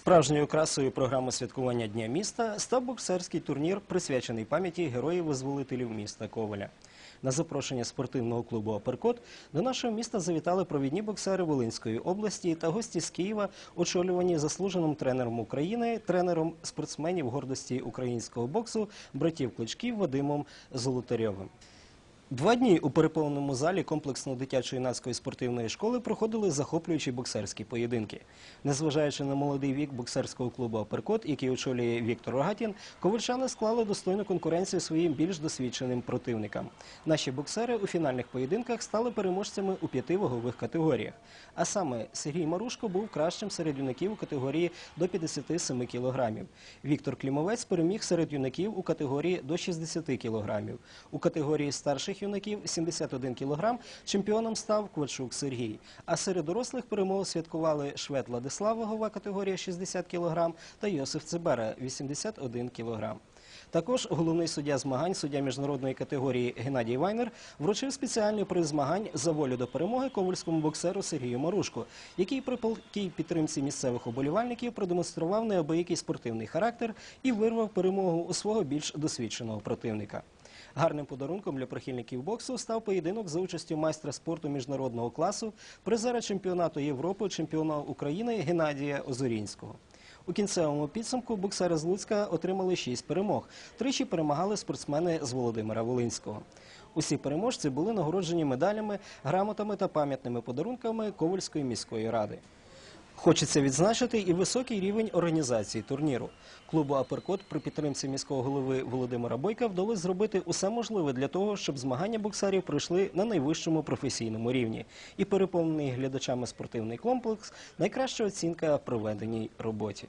Справжньою красою програми святкування Дня міста став боксерський турнір, присвячений пам'яті героїв-визволителів міста Коваля. На запрошення спортивного клубу «Аперкот» до нашого міста завітали провідні боксери Волинської області та гості з Києва, очолювані заслуженим тренером України, тренером спортсменів гордості українського боксу, братів Кличків Вадимом Золотарьовим. Два дні у переповненому залі комплексно-дитячої юнацької спортивної школи проходили захоплюючі боксерські поєдинки. Незважаючи на молодий вік боксерського клубу «Аперкот», який очолює Віктор Рогатін, ковальчани склали достойну конкуренцію своїм більш досвідченим противникам. Наші боксери у фінальних поєдинках стали переможцями у п'яти вагових категоріях. А саме Сергій Марушко був кращим серед юнаків у категорії до 57 кілограмів. Віктор Клімовець переміг серед юнаків у категорії до 60 кілограмів. У категорії старших юнаків 71 кілограм чемпіоном став Квачук Сергій. А серед дорослих перемогу святкували Швед Владислав, вагова категорія 60 кілограм та Йосиф Цибера 81 кілограм. Також головний суддя змагань, суддя міжнародної категорії Геннадій Вайнер, вручив спеціальний приз змагань за волю до перемоги ковальському боксеру Сергію Марушку, який при палкій підтримці місцевих оболівальників продемонстрував неабиякий спортивний характер і вирвав перемогу у свого більш досвідченого противника. Гарним подарунком для прихильників боксу став поєдинок за участю майстра спорту міжнародного класу, призера чемпіонату Європи, чемпіона України Геннадія Озорінського. У кінцевому підсумку боксери з Луцька отримали шість перемог. Тричі перемагали спортсмени з Володимира Волинського. Усі переможці були нагороджені медалями, грамотами та пам'ятними подарунками Ковальської міської ради. Хочеться відзначити і високий рівень організації турніру. Клубу Аперкот при підтримці міського голови Володимира Бойка вдалося зробити усе можливе для того, щоб змагання боксерів пройшли на найвищому професійному рівні. І переповнений глядачами спортивний комплекс найкраща оцінка проведеній роботі.